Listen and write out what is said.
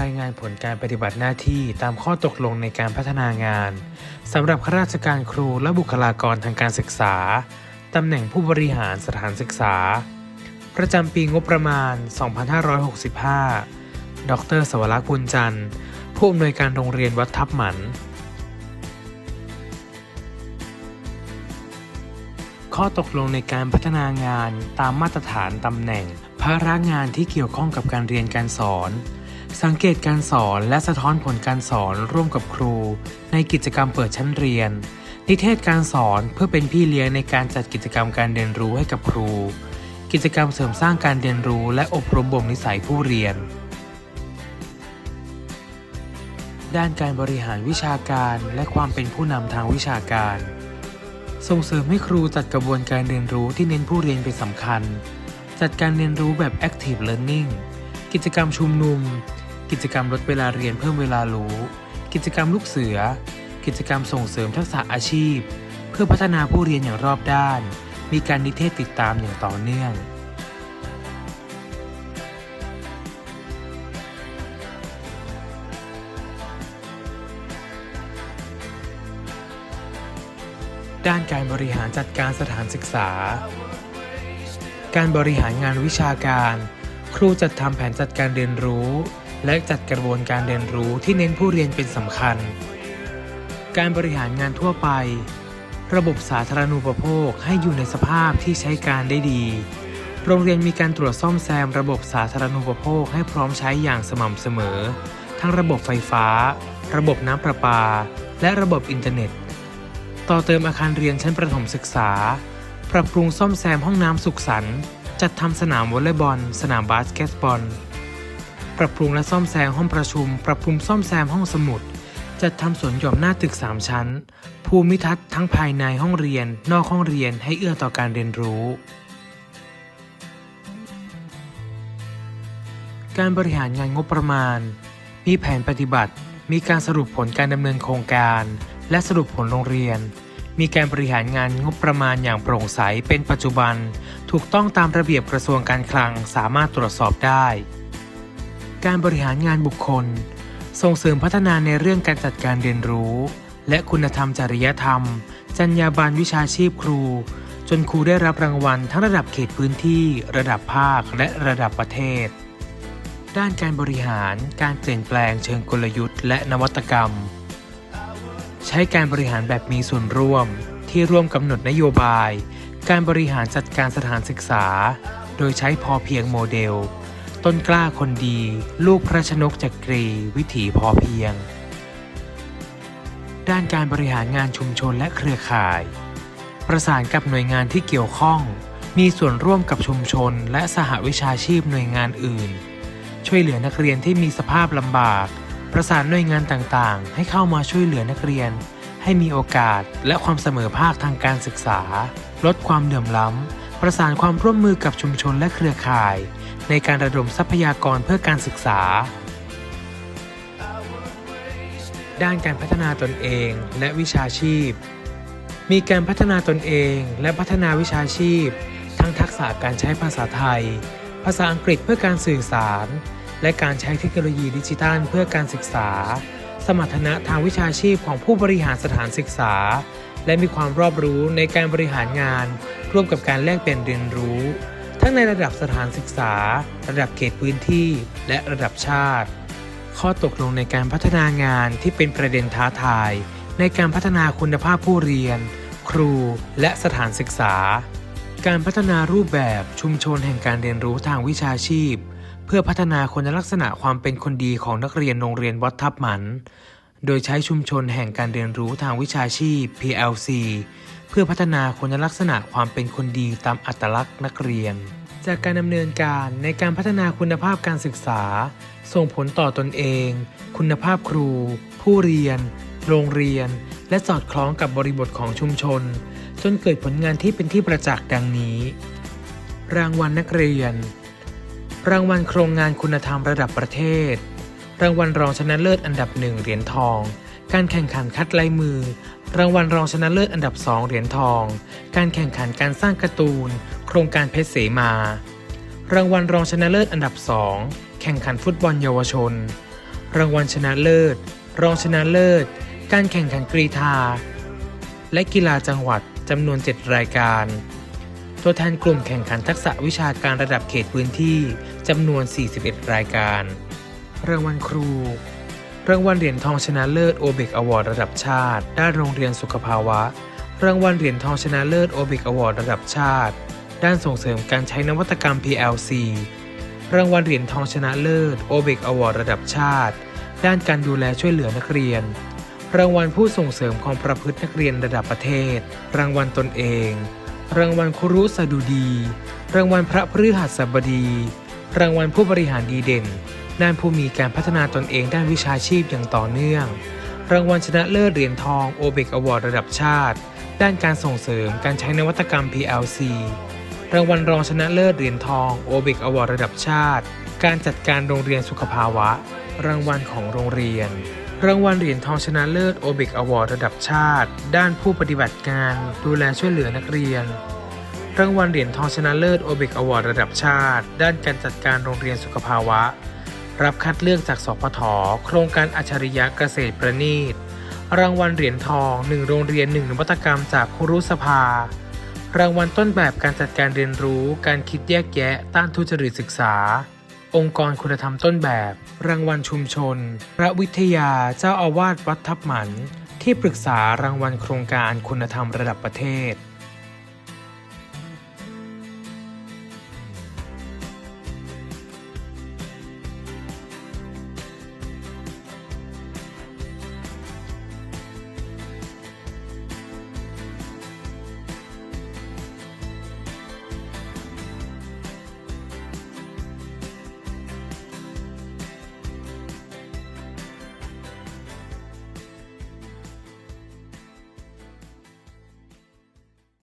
รายงานผลการปฏิบัติหน้าที่ตามข้อตกลงในการพัฒนางานสำหรับข้าราชการครูและบุคลากรทางการศึกษาตำแหน่งผู้บริหารสถานศึกษา ประจำปีงบประมาณ 2565 ดรสวรักษ์บุญจันทร์ ผู้อำนวยการโรงเรียนวัดทับหมัน ข้อตกลงในการพัฒนางานตามมาตรฐานตำแหน่ง ภาระงานที่เกี่ยวข้องกับการเรียนการสอน สังเกตการสอนและสะท้อนผลการสอนร่วมกับครู ในกิจกรรมเปิดชั้นเรียน นิเทศการสอนเพื่อเป็นพี่เลี้ยงในการจัดกิจกรรมการเรียนรู้ให้กับครู กิจกรรมเสริมสร้างการเรียนรู้และอบรมบ่มนิสัยผู้เรียน ด้านการบริหารวิชาการและความเป็นผู้นำทางวิชาการ ส่งเสริมให้ครูจัดกระบวนการเรียนรู้ที่เน้นผู้เรียนเป็นสำคัญ จัดการเรียนรู้แบบ active learning กิจกรรมชุมนุม กิจกรรมลดเวลาเรียนเพิ่มเวลารู้ กิจกรรมลูกเสือ กิจกรรมส่งเสริมทักษะอาชีพ เพื่อพัฒนาผู้เรียนอย่างรอบด้าน มีการนิเทศติดตามอย่างต่อเนื่องด้านการบริหารจัดการสถานศึกษา การบริหารงานวิชาการ ครูจัดทำแผนจัดการเรียนรู้ และจัดกระบวนการเรียนรู้ที่เน้นผู้เรียนเป็นสำคัญ การบริหารงานทั่วไป ระบบสาธารณูปโภคให้อยู่ในสภาพที่ใช้การได้ดี โรงเรียนมีการตรวจซ่อมแซมระบบสาธารณูปโภคให้พร้อมใช้อย่างสม่ำเสมอ ทั้งระบบไฟฟ้า ระบบน้ำประปา และระบบอินเทอร์เน็ต ต่อเติมอาคารเรียนชั้นประถมศึกษา ปรับปรุงซ่อมแซมห้องน้ำสุขสันต์ จัดทำสนามวอลเลย์บอล สนามบาสเกตบอล ปรับปรุงและซ่อมแซมห้องประชุม ปรับปรุงซ่อมแซมห้องสมุด จัดทำสวนหย่อมหน้าตึก 3 ชั้น ภูมิทัศน์ทั้งภายในห้องเรียน นอกห้องเรียนให้เอื้อต่อการเรียนรู้ การบริหารงานงบประมาณ มีแผนปฏิบัติ มีการสรุปผลการดำเนินโครงการ และสรุปผลโรงเรียนมีการบริหารงานงบประมาณอย่างโปร่งใสเป็นปัจจุบัน ถูกต้องตามระเบียบกระทรวงการคลังสามารถตรวจสอบได้ การบริหารงานบุคคล ส่งเสริมพัฒนาในเรื่องการจัดการเรียนรู้ และคุณธรรมจริยธรรม จรรยาบรรณวิชาชีพครู จนครูได้รับรางวัลทั้งระดับเขตพื้นที่ ระดับภาคและระดับประเทศ ด้านการบริหาร การเปลี่ยนแปลงเชิงกลยุทธ์ และนวัตกรรม ใช้การบริหารแบบมีส่วนร่วมที่ร่วมกำหนดนโยบาย การบริหารจัดการสถานศึกษา โดยใช้พอเพียงโมเดล ต้นกล้าคนดี ลูกพระชนกจักรีวิถีพอเพียง ด้านการบริหารงานชุมชนและเครือข่าย ประสานกับหน่วยงานที่เกี่ยวข้อง มีส่วนร่วมกับชุมชน และสหวิชาชีพหน่วยงานอื่น ช่วยเหลือนักเรียนที่มีสภาพลำบาก ประสานหน่วยงานต่างๆ ให้เข้ามาช่วยเหลือนักเรียน ให้มีโอกาสและความเสมอภาคทางการศึกษา ลดความเหลื่อมล้ำ ประสานความร่วมมือกับชุมชนและเครือข่าย ในการระดมทรัพยากรเพื่อการศึกษา ด้านการพัฒนาตนเองและวิชาชีพ มีการพัฒนาตนเองและพัฒนาวิชาชีพ ทั้งทักษะการใช้ภาษาไทย ภาษาอังกฤษเพื่อการสื่อสาร และการใช้เทคโนโลยีดิจิทัลเพื่อการศึกษา สมรรถนะทางวิชาชีพของผู้บริหารสถานศึกษา และมีความรอบรู้ในการบริหารงาน ร่วมกับการแลกเปลี่ยนเรียนรู้ ทั้งในระดับสถานศึกษา ระดับเขตพื้นที่ และระดับชาติ ข้อตกลงในการพัฒนางานที่เป็นประเด็นท้าทาย ในการพัฒนาคุณภาพผู้เรียน ครู และสถานศึกษา การพัฒนารูปแบบชุมชนแห่งการเรียนรู้ทางวิชาชีพ เพื่อพัฒนาคุณลักษณะความเป็นคนดีของนักเรียนโรงเรียนวัดทับหมัน โดยใช้ชุมชนแห่งการเรียนรู้ทางวิชาชีพ PLC เพื่อพัฒนาคุณลักษณะความเป็นคนดีตามอัตลักษณ์นักเรียน จากการดำเนินการในการพัฒนาคุณภาพการศึกษา ส่งผลต่อตนเอง คุณภาพครู ผู้เรียน โรงเรียน และสอดคล้องกับบริบทของชุมชน จนเกิดผลงานที่เป็นที่ประจักษ์ดังนี้ รางวัลนักเรียน รางวัลโครงงานคุณธรรมระดับประเทศ รางวัลรองชนะเลิศอันดับหนึ่งเหรียญทอง การแข่งขันคัดลายมือ รางวัลรองชนะเลิศอันดับสองเหรียญทอง การแข่งขันการสร้างการ์ตูน โครงการเพชรเสมา รางวัลรองชนะเลิศอันดับสองแข่งขันฟุตบอลเยาวชน รางวัลชนะเลิศ รองชนะเลิศ การแข่งขันกรีธา และกีฬาจังหวัดจำนวน 7 รายการ ตัวแทนกลุ่มแข่งขันทักษะวิชาการระดับเขตพื้นที่จำนวน 41 รายการ รางวัลครู รางวัลเหรียญทองชนะเลิศโอเบกอวอร์ดระดับชาติ ด้านโรงเรียนสุขภาวะ รางวัลเหรียญทองชนะเลิศโอเบกอวอร์ดระดับชาติ ด้านส่งเสริมการใช้นวัตกรรม PLC รางวัลเหรียญทองชนะเลิศโอเบกอวอร์ดระดับชาติ ด้านการดูแลช่วยเหลือนักเรียน รางวัลผู้ส่งเสริมความประพฤตินักเรียนระดับประเทศ รางวัลตนเอง รางวัลครุสดุดี รางวัลพระพฤหัสบดี รางวัลผู้บริหารดีเด่น ด้านผู้มีการพัฒนาตนเองด้านวิชาชีพอย่างต่อเนื่อง รางวัลชนะเลิศเหรียญทองโอเบกอวอร์ดระดับชาติ ด้านการส่งเสริมการใช้นวัตกรรม PLC รางวัลรองชนะเลิศเหรียญทองโอเบกอวอร์ดระดับชาติ การจัดการโรงเรียนสุขภาวะ รางวัลของโรงเรียน รางวัลเหรียญทองชนะเลิศโอเบกอวอร์ดระดับชาติ ด้านผู้ปฏิบัติงาน ดูแลช่วยเหลือนักเรียน รางวัลเหรียญทองชนะเลิศโอเบกอวอร์ดระดับชาติ ด้านการจัดการโรงเรียนสุขภาวะ รับคัดเลือกจากสพทโครงการอัจฉริยะเกษตรประณีต รางวัลเหรียญทอง1โรงเรียน1นวัตกรรมจากครุสภา รางวัลต้นแบบการจัดการเรียนรู้ การคิดแยกแยะ ต้านทุจริตศึกษา องค์กรคุณธรรมต้นแบบ รางวัลชุมชน พระวิทยาเจ้าอาวาสวัดทับหมัน ที่ปรึกษารางวัลโครงการคุณธรรมระดับประเทศ